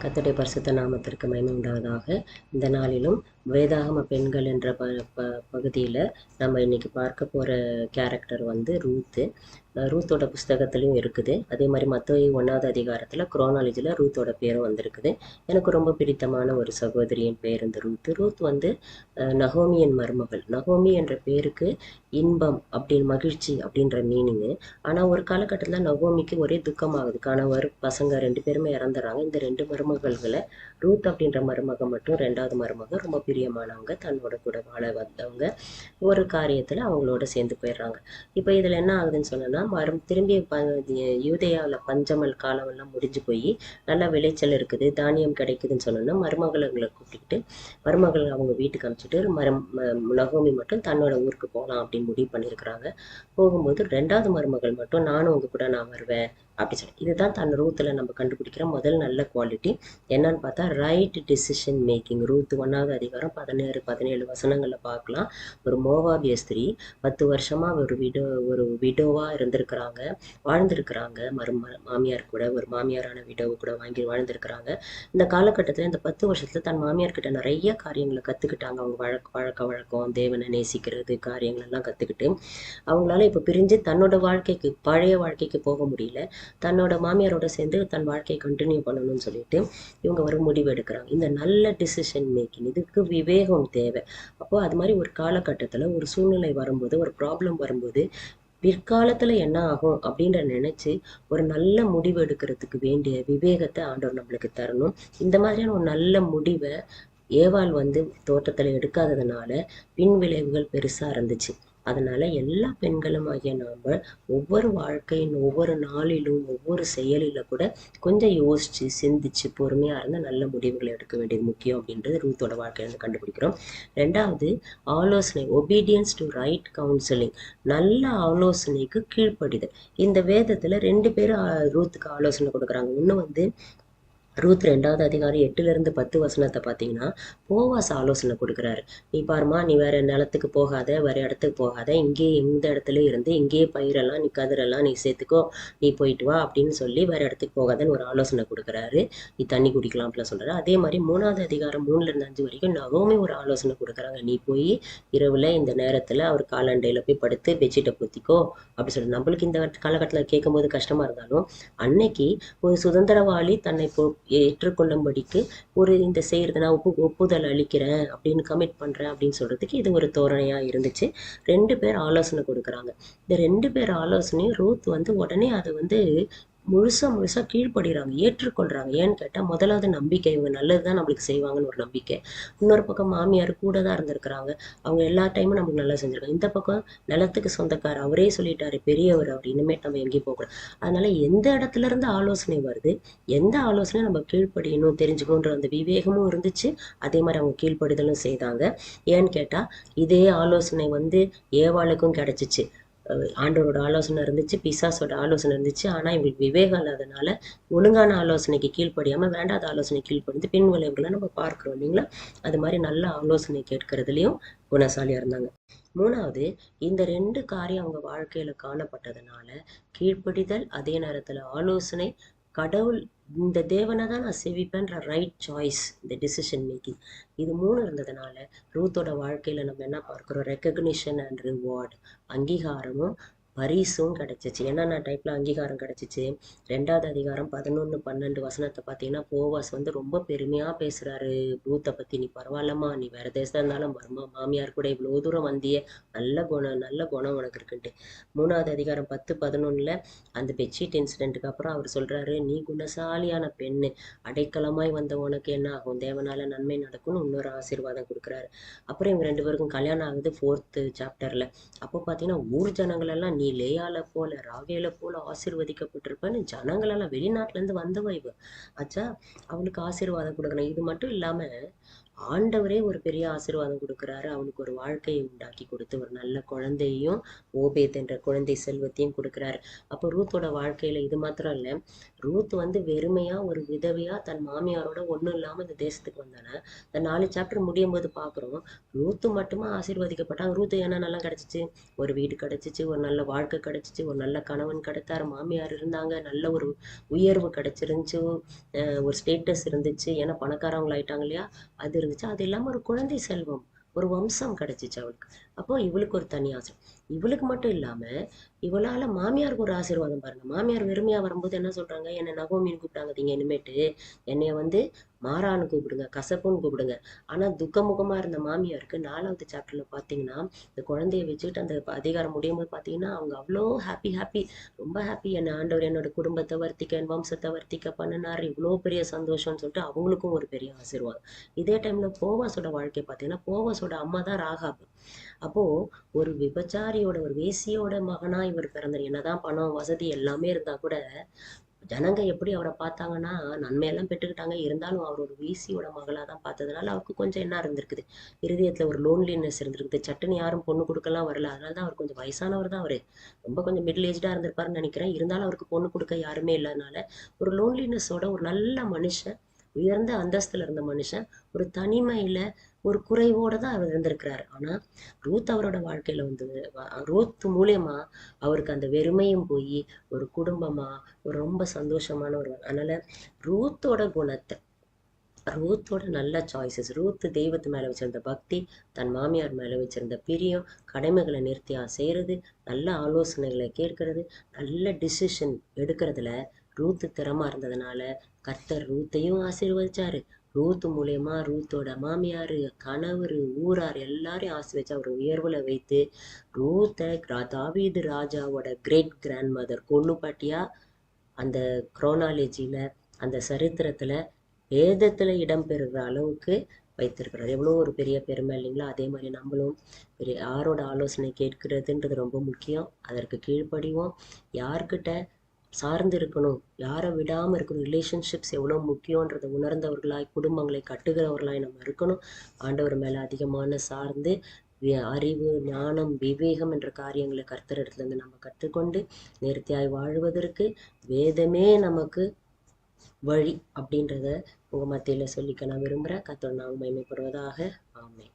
கத்தடை பரிசுத்த நாமத்திற்கு மயமை உண்டாவதாக. இந்த நாளிலும் வேதாகம பெண்கள் என்ற ப ப பகுதியில் நம்ம இன்னைக்கு பார்க்க போகிற கேரக்டர் வந்து ரூத்து. ரூத்தோட புஸ்தகத்துலேயும் இருக்குது. அதே மாதிரி மற்ற ஒன்றாவது அதிகாரத்தில் குரோனாலஜியில் ரூத்தோட பேரும் வந்திருக்குது. எனக்கு ரொம்ப பிடித்தமான ஒரு சகோதரியின் பேர் இந்த ரூத் ரூத் வந்து நகோமியின் மருமகள். நகோமி என்ற பேருக்கு இன்பம் அப்படின்னு மகிழ்ச்சி அப்படின்ற மீனிங்கு ஆனால் ஒரு காலகட்டத்தில் நகோமிக்கு ஒரே துக்கமாகுது. கணவர் பசங்க ரெண்டு பேருமே இறந்துடுறாங்க இந்த ரெண்டு மருமகள்களை ரூத் அப்படின்ற மருமக மட்டும் ரெண்டாவது மருமக ரொம்ப பிரியமானவங்க தன்னோட கூட வாழ வந்தவங்க. ஒரு காரியத்தில் அவங்களோட சேர்ந்து போயிடுறாங்க. இப்போ இதில் என்ன ஆகுதுன்னு பார்த்தீங்கன்னா மரம் திரும்பி ப பஞ்சமல் காலமெல்லாம் முடிஞ்சு போய் நல்லா விளைச்சல் இருக்குது தானியம் கிடைக்குதுன்னு சொன்னோன்னா மருமகளை கூப்பிட்டுக்கிட்டு மருமகள் அவங்க வீட்டுக்கு அனுப்பிச்சிட்டு மரம் முலகோமி நகோமி மட்டும் தன்னோட ஊருக்கு போகலாம் அப்படின்னு முடிவு பண்ணியிருக்கிறாங்க. போகும்போது ரெண்டாவது மருமகள் மட்டும் நானும் உங்க கூட நான் வருவேன் அப்படி சொல்லி இதுதான் தன் ரூத்தில் நம்ம கண்டுபிடிக்கிற முதல் நல்ல குவாலிட்டி என்னன்னு பார்த்தா ரைட் டிசிஷன் மேக்கிங் ரூத் ஒன்றாவது அதிகாரம் பதினேழு பதினேழு வசனங்களில் பார்க்கலாம். ஒரு மோவாபிய ஸ்திரீ பத்து வருஷமாக ஒரு விடோ ஒரு விடோவாக இருந்திருக்கிறாங்க. வாழ்ந்திருக்கிறாங்க. மரும மாமியார் கூட ஒரு மாமியாரான விடோவை கூட வாங்கி வாழ்ந்திருக்கிறாங்க. இந்த காலகட்டத்தில் இந்த பத்து வருஷத்தில் தன் மாமியார் கிட்ட நிறைய காரியங்களை கற்றுக்கிட்டாங்க அவங்க வழக்க வழக்க வழக்கம் தேவனை நேசிக்கிறது காரியங்கள் எல்லாம் கற்றுக்கிட்டு அவங்களால இப்போ பிரிஞ்சு தன்னோட வாழ்க்கைக்கு பழைய வாழ்க்கைக்கு போக முடியல. தன்னோட மாமியாரோட சேர்ந்து தன் வாழ்க்கையை கண்டினியூ பண்ணணும்னு சொல்லிட்டு இவங்க ஒரு முடிவு எடுக்கிறாங்க. இந்த நல்ல டிசிஷன் மேக்கிங் இதுக்கு விவேகம் தேவை. அப்போ அது மாதிரி ஒரு காலகட்டத்தில் ஒரு சூழ்நிலை வரும்போது ஒரு ப்ராப்ளம் வரும்போது பிற்காலத்தில் என்ன ஆகும் அப்படின்ற நினைச்சு ஒரு நல்ல முடிவு எடுக்கிறதுக்கு வேண்டிய விவேகத்தை ஆண்டவர் நம்மளுக்கு தரணும். இந்த மாதிரியான ஒரு நல்ல முடிவை ஏவாள் வந்து தோட்டத்தில் எடுக்காததுனால பின் விளைவுகள் பெருசாக இருந்துச்சு. அதனால எல்லா பெண்களும் ஆகிய நாம ஒவ்வொரு வாழ்க்கையின் ஒவ்வொரு நாளிலும் ஒவ்வொரு செயலில கூட கொஞ்சம் யோசிச்சு சிந்திச்சு பொறுமையா இருந்து நல்ல முடிவுகளை எடுக்க வேண்டியது முக்கியம் அப்படின்றது ரூத்தோட வாழ்க்கையில இருந்து கண்டுபிடிக்கிறோம். ரெண்டாவது ஆலோசனை ஒபீடியன்ஸ் டு ரைட் கவுன்சிலிங் நல்ல ஆலோசனைக்கு கீழ்ப்படிதல். இந்த வேதத்துல ரெண்டு பேரும் ரூத்துக்கு ஆலோசனை கொடுக்குறாங்க. ஒண்ணு வந்து ரூத் ரெண்டாவது அதிகாரம் எட்டுலேருந்து பத்து வசனத்தை பார்த்தீங்கன்னா போவாஸ் ஆலோசனை கொடுக்குறாரு. நீ பாருமா நீ வேற நிலத்துக்கு போகாத வேற இடத்துக்கு போகாத. இங்கேயே இந்த இடத்துல இருந்து இங்கேயே பயிரெல்லாம் நீ கதிரெல்லாம் நீ சேர்த்துக்கோ. நீ போயிட்டு வா அப்படின்னு சொல்லி வேற இடத்துக்கு போகாதன்னு ஒரு ஆலோசனை கொடுக்குறாரு. நீ தண்ணி குடிக்கலாம் அப்படிலாம் சொல்கிறாரு அதே மாதிரி மூணாவது அதிகாரம் மூணுலேருந்து அஞ்சு வரைக்கும் நகோமி ஒரு ஆலோசனை கொடுக்குறாங்க. நீ போய் இரவில் இந்த நேரத்தில் அவர் காலண்டையில் போய் படுத்து பெட்ஷீட்டை பொத்திக்கோ அப்படி சொல்லி நம்மளுக்கு இந்த காலகட்டத்தில் கேட்கும்போது கஷ்டமாக இருந்தாலும் அன்னைக்கு ஒரு சுதந்திரவாளி தன்னை போ ஏற்றுக்கொள்ளும்படிக்கு ஒரு இந்த செய்கிறது நான் ஒப்பு ஒப்புதல் அளிக்கிறேன் அப்படின்னு கமிட் பண்றேன் அப்படின்னு சொல்றதுக்கு இது ஒரு தோரணையாக இருந்துச்சு. ரெண்டு பேர் ஆலோசனை கொடுக்குறாங்க. இந்த ரெண்டு பேர் ஆலோசனையும் ரூத் வந்து உடனே அதை வந்து முழுசா முழுசா கீழ்ப்படுகிறாங்க ஏற்றுக்கொள்றாங்க. ஏன்னு கேட்டா முதலாவது நம்பிக்கை இவங்க நல்லதுதான் நம்மளுக்கு செய்வாங்கன்னு ஒரு நம்பிக்கை. இன்னொரு பக்கம் மாமியார் கூட தான் இருந்திருக்கிறாங்க. அவங்க எல்லா டைமும் நமக்கு நல்லா செஞ்சிருக்காங்க. இந்த பக்கம் நிலத்துக்கு சொந்தக்காரர் அவரே சொல்லிட்டாரு பெரியவர் அவர் இனிமேட் நம்ம எங்கேயும் போகக்கூடாது அதனால எந்த இடத்துல இருந்து ஆலோசனை வருது எந்த ஆலோசனை நம்ம கீழ்ப்படியணும் தெரிஞ்சுக்கணுன்ற அந்த விவேகமும் இருந்துச்சு. அதே மாதிரி அவங்க கீழ்ப்படுதலும் செய்தாங்க. ஏன்னு கேட்டா இதே ஆலோசனை வந்து ஏவாளுக்கும் கிடைச்சிச்சு. ஆண்டவரோட ஆலோசனை இருந்துச்சு பிசாஸோட ஆலோசனை இருந்துச்சு. ஆனா இவங்களுக்கு விவேகம் இல்லாதனால ஒழுங்கான ஆலோசனைக்கு கீழ்ப்படியாம வேண்டாத ஆலோசனை கீழ்ப்படிந்து பின் விளைவுகளை நம்ம பார்க்குறோம் இல்லைங்களா? அது மாதிரி நல்ல ஆலோசனை கேட்கறதுலயும் குணசாலியாக இருந்தாங்க. மூணாவது இந்த ரெண்டு காரியம் அவங்க வாழ்க்கையில காணப்பட்டதுனால கீழ்ப்படிதல் அதே நேரத்தில் ஆலோசனை கடவுள் இந்த தேவனை தான் நான் செவிப்பேன்ற ரைட் சாய்ஸ் இந்த டிசிஷன் மேக்கிங் இது மூணு இருந்ததுனால ரூத்தோட வாழ்க்கையில நம்ம என்ன பார்க்குறோம்? ரெக்கக்னிஷன் அண்ட் ரிவார்டு அங்கீகாரமும் பரிசும் கிடைச்சிச்சு. என்னென்ன டைப்பில் அங்கீகாரம் கிடைச்சிச்சு? ரெண்டாவது அதிகாரம் பதினொன்று பன்னெண்டு வசனத்தை பார்த்தீங்கன்னா போவாஸ் வந்து ரொம்ப பெருமையாக பேசுகிறாரு ரூத்தை பற்றி நீ பரவாயில்லம்மா நீ வேறு தேசம் இருந்தாலும் வருமா? மாமியார் கூட இவ்வளோ தூரம் வந்தியே நல்ல குணம் நல்ல குணம் உனக்கு இருக்குன்ட்டு. மூணாவது அதிகாரம் பத்து பதினொன்றில் அந்த பெட்ஷீட் இன்சிடென்ட்டுக்கு அப்புறம் அவர் சொல்கிறாரு நீ குணசாலியான பெண்ணு. அடைக்கலமாய் வந்த உனக்கு என்ன ஆகும்? தேவனால் நன்மை நடக்கும்னு இன்னொரு ஆசீர்வாதம் கொடுக்குறாரு. அப்புறம் இவங்க ரெண்டு பேருக்கும் கல்யாணம் ஆகுது ஃபோர்த்து சாப்டரில் அப்போ பார்த்தீங்கன்னா ஊர் ஜனங்களெல்லாம் நீ லேயால போல ராகேல போல ஆசீர்வதிக்கப்பட்டிருப்பேன்னு ஜனங்கள் எல்லாம் வெளிநாட்டுல இருந்து வந்தவ இவ. ஆச்சா அவளுக்கு ஆசீர்வாதம் கொடுக்கணும். இது மட்டும் இல்லாம ஆண்டவரே ஒரு பெரிய ஆசீர்வாதம் கொடுக்குறாரு. அவனுக்கு ஒரு வாழ்க்கையை உண்டாக்கி கொடுத்து ஒரு நல்ல குழந்தையையும் ஓபேத் என்ற குழந்தை செல்வத்தையும் கொடுக்குறாரு. அப்போ ரூத்தோட வாழ்க்கையில் இது மாத்திரம் இல்லை. ரூத் வந்து வெறுமையாக ஒரு விதவையாக தன் மாமியாரோட ஒன்றும் இல்லாமல் இந்த தேசத்துக்கு வந்தானே? இந்த நாலு சாப்டர் முடியும் போது பார்க்குறோம் ரூத்து மட்டுமா ஆசீர்வதிக்கப்பட்டாங்க ரூத்து என்ன நல்லா கிடைச்சிச்சு. ஒரு வீடு கிடைச்சிச்சு ஒரு நல்ல வாழ்க்கை கிடைச்சிச்சு ஒரு நல்ல கணவன் கிடைத்தார் மாமியார் இருந்தாங்க நல்ல ஒரு உயர்வு கிடச்சிருந்துச்சு ஒரு ஸ்டேட்டஸ் இருந்துச்சு. ஏன்னா பணக்காரவங்களாயிட்டாங்க இல்லையா? அது இருந்துச்சு. அது இல்லாம ஒரு குழந்தை செல்வம் ஒரு வம்சம் கிடச்சிச்சு அவளுக்கு. அப்போ இவளுக்கு ஒரு தனி ஆசை. இவளுக்கு மட்டும் இல்லாம இவளால மாமியாருக்கு ஒரு ஆசீர்வாதம் பாருங்க. மாமியார் வெறுமையா வரும்போது என்ன சொல்றாங்க? என்னை நகோமின்னு கூப்பிட்டாங்க நீங்க இனிமேட்டு. என்னைய வந்து மாறான்னு கூப்பிடுங்க கசப்புன்னு கூப்பிடுங்க. ஆனா துக்கமுகமா இருந்த மாமியாருக்கு நாலாவது சாப்டர்ல பாத்தீங்கன்னா இந்த குழந்தைய வச்சுக்கிட்டு அந்த அதிகாரம் முடியும் போது பாத்தீங்கன்னா அவங்க அவ்வளோ ஹாப்பி ஹாப்பி ரொம்ப ஹாப்பி என்ன ஆண்டவர் என்னோட குடும்பத்தை வர்த்திக்க என் வம்சத்தை வர்த்திக்க பண்ணினார். இவ்வளோ பெரிய சந்தோஷம்னு சொல்லிட்டு அவங்களுக்கும் ஒரு பெரிய ஆசீர்வாதம். இதே டைம்ல போவாஸோட வாழ்க்கை பார்த்தீங்கன்னா போவாஸோட அம்மா தான் ராகாப். அப்போ ஒரு விபச்சாரியோட ஒரு வேசியோட மகனா இவர் பிறந்தார். என்னதான் பணம் வசதி எல்லாமே இருந்தா கூட ஜனங்க எப்படி அவரை பார்த்தாங்கன்னா நன்மையெல்லாம் பெற்றுக்கிட்டாங்க. இருந்தாலும் அவர் ஒரு வீசியோட மகளாக தான் பார்த்ததுனால அவருக்கு கொஞ்சம் என்ன இருந்திருக்குது. இருதயத்தில் ஒரு லோன்லினஸ் இருந்திருக்குது. சட்டுன்னு யாரும் பொண்ணு கொடுக்கலாம் வரல. அதனால தான் அவர் கொஞ்சம் வயசானவர் தான் அவர். ரொம்ப கொஞ்சம் மிடில் ஏஜ்டாக இருந்திருப்பாருன்னு நினைக்கிறேன். இருந்தாலும் அவருக்கு பொண்ணு கொடுக்க யாருமே இல்லாதனால ஒரு லோன்லினஸோட ஒரு நல்ல மனுஷன் உயர்ந்த அந்தஸ்துல இருந்த மனுஷன் ஒரு தனிமையில ஒரு குறைவோட தான் அவர் இருந்திருக்கிறாரு. ஆனா ரூத் அவரோட வாழ்க்கையில வந்து ரூத் மூலியமா அவருக்கு அந்த வெறுமையும் போய் ஒரு குடும்பமா ஒரு ரொம்ப சந்தோஷமான ஒரு அதனால ரூத்தோட குணத்தை ரூத்தோட நல்ல சாய்ஸஸ் ரூத் தெய்வத்து மேல வச்சிருந்த பக்தி தன் மாமியார் மேல வச்சிருந்த பிரியம் கடமைகளை நிறுத்தியா செய்யறது நல்ல ஆலோசனைகளை கேட்கறது நல்ல டிசிஷன் எடுக்கிறதுல ரூத்து திறமா இருந்ததுனால கர்த்தர் ரூத்தையும் ஆசீர்வதிச்சாரு. ரூத் மூலயமா ரூத்தோட மாமியார் கணவர் ஊரார் எல்லாரையும் ஆசீர்வதிச்சு அவர் உயர்வுல வைத்து ரூத்தை தாவீது ராஜாவோட கிரேட் கிராண்ட் மதர் கொள்ளுப்பாட்டியா அந்த குரோனாலஜியில அந்த சரித்திரத்துல வேதத்துல இடம்பெறுகிற அளவுக்கு வைத்திருக்கிறார். எவ்வளோ ஒரு பெரிய பெருமை இல்லைங்களா? அதே மாதிரி நம்மளும் பெரிய யாரோட ஆலோசனை கேட்கிறதுன்றது ரொம்ப முக்கியம். அதற்கு கீழ்ப்படிவோம். யார்கிட்ட சார்ந்து இருக்கணும் யாரை விடாமல் இருக்கணும். ரிலேஷன்ஷிப்ஸ் எவ்வளோ முக்கியன்றதை உணர்ந்தவர்களாய் குடும்பங்களை கட்டுகிறவர்களாய் நம்ம இருக்கணும். ஆண்டவர் மேலே அதிகமான சார்ந்து அறிவு ஞானம் விவேகம் என்ற காரியங்களை கர்த்தர் இடத்துலேருந்து நம்ம கற்றுக்கொண்டு நேர்த்தியாய் வாழ்வதற்கு வேதமே நமக்கு வழி அப்படின்றத உங்கள் மத்தியில் சொல்லிக்க நான் விரும்புகிறேன் கத்தோட நாம் மகிமைப்படுவதாக. ஆமை